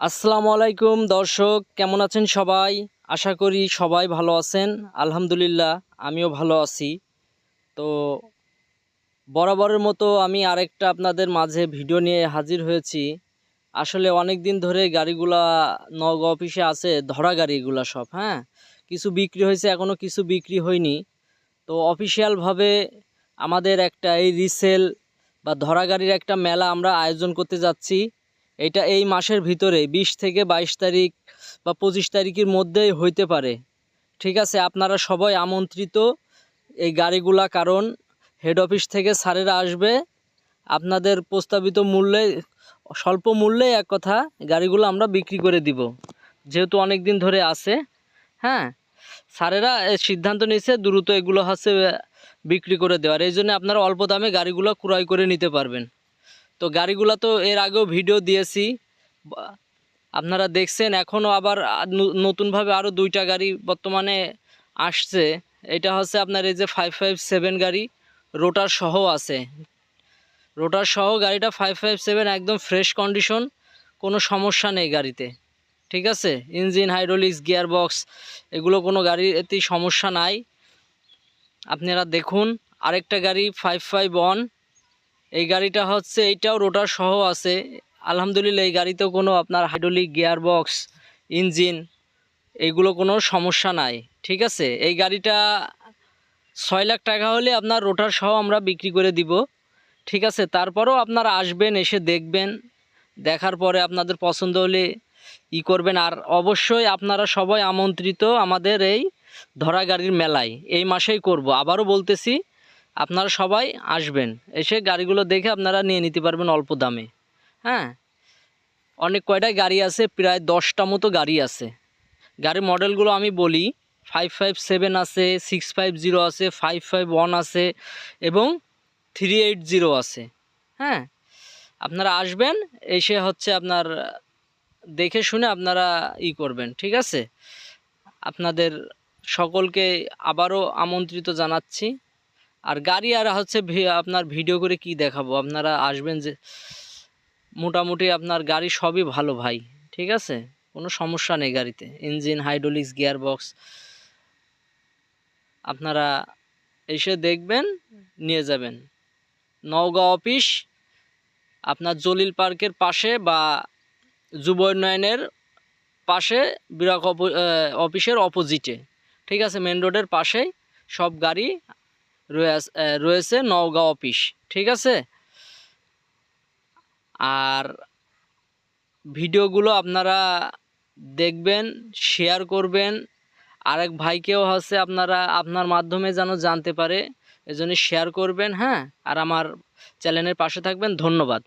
আসসালামু আলাইকুম, দর্শক, কেমন আছেন সবাই? আশা করি সবাই ভালো আছেন। আলহামদুলিল্লাহ, আমিও ভালো আছি। তো বরাবরের মতো আমি আরেকটা আপনাদের মাঝে ভিডিও নিয়ে হাজির হয়েছি। আসলে অনেক দিন ধরে গাড়িগুলা নগ অফিসে আছে, ধরা গাড়িগুলা সব হ্যাঁ? কিছু বিক্রি হয়েছে এখনও কিছু বিক্রি হয়নি। তো অফিসিয়ালভাবে আমাদের একটা এই রিসেল বা ধরা গাড়ির একটা মেলা আমরা আয়োজন করতে যাচ্ছি। এটা এই মাসের ভিতরে বিশ থেকে বাইশ তারিখ বা পঁচিশ তারিখের মধ্যেই হইতে পারে। ঠিক আছে, আপনারা সবাই আমন্ত্রিত এই গাড়িগুলা, কারণ হেড অফিস থেকে স্যারেরা আসবে। আপনাদের প্রস্তাবিত মূল্যে, স্বল্প মূল্যে এক কথা গাড়িগুলো আমরা বিক্রি করে দিব। যেহেতু অনেক দিন ধরে আছে হ্যাঁ? স্যারেরা সিদ্ধান্ত নিয়েছে দ্রুত এগুলো হচ্ছে বিক্রি করে দেওয়ার। এই জন্য আপনারা অল্প দামে গাড়িগুলো ক্রয় করে নিতে পারবেন। তো গাড়িগুলো তো এর আগেও ভিডিও দিয়েছি। আপনারা দেখছেন, এখনও আবার নতুনভাবে আরও দুইটা গাড়ি বর্তমানে আসছে। এটা হচ্ছে আপনার এই যে ফাইভ ফাইভ সেভেন গাড়ি রোটার সহ আছে। রোটার সহ গাড়িটা ফাইভ ফাইভ সেভেন একদম ফ্রেশ কন্ডিশন কোনো সমস্যা নেই গাড়িতে। ঠিক আছে? ইঞ্জিন হাইড্রোলিক্স গিয়ার বক্স এগুলো কোনো গাড়িতেই সমস্যা নাই। আপনারা দেখুন, আরেকটা গাড়ি ফাইভ ফাইভ ওয়ান এই গাড়িটা হচ্ছে, এইটাও রোটার সহ আছে। আলহামদুলিল্লাহ, এই গাড়িতেও কোনো আপনার হাইড্রোলিক গিয়ার বক্স ইঞ্জিন এইগুলো কোনো সমস্যা নাই। ঠিক আছে? এই গাড়িটা ছয় লাখ টাকা হলে আপনার রোটার সহ আমরা বিক্রি করে দিব। ঠিক আছে? তারপরেও আপনারা আসবেন, এসে দেখবেন। দেখার পরে আপনাদের পছন্দ হলে ই করবেন। আর অবশ্যই আপনারা সবাই আমন্ত্রিত আমাদের এই ধরা গাড়ির মেলায়। এই মাসেই করব। আবারও বলতেছি আপনারা সবাই আসবেন। এসে গাড়িগুলো দেখে আপনারা নিয়ে নিতে পারবেন অল্প দামে। হ্যাঁ? অনেক কয়টাই গাড়ি আছে? প্রায় দশটা মতো গাড়ি আছে। গাড়ির মডেলগুলো আমি বলি ফাইভ ফাইভ সেভেন আছে সিক্স ফাইভ জিরো আছে ফাইভ ফাইভ ওয়ান আছে এবং থ্রি এইট জিরো আছে। হ্যাঁ? আপনারা আসবেন, এসে হচ্ছে আপনার দেখে শুনে আপনারা ই করবেন, ঠিক আছে? আপনাদের সকলকে আবারও আমন্ত্রিত জানাচ্ছি। আর গাড়ি আর হচ্ছে আপনার ভিডিও করে কি দেখাবো? আপনারা আসবেন যে মোটামুটি আপনার গাড়ি সবই ভালো ভাই, ঠিক আছে? কোনো সমস্যা নেই গাড়িতে। ইঞ্জিন হাইড্রোলিক্স গিয়ার বক্স আপনারা এসে দেখবেন, নিয়ে যাবেন। নওগাঁ অফিস আপনার জলিল পার্কের পাশে বা যুব উন্নয়নের পাশে, বিরাক অফিসের অপোজিটে ঠিক আছে? মেন রোডের পাশেই সব গাড়ি রয়েছে নওগাঁও অফিস, ঠিক আছে? আর ভিডিওগুলো আপনারা দেখবেন শেয়ার করবেন। আরেক ভাইকেও হচ্ছে আপনারা, আপনার মাধ্যমে যেন জানতে পারে, এজন্য শেয়ার করবেন হ্যাঁ? আর আমার চ্যানেলের পাশে থাকবেন, ধন্যবাদ।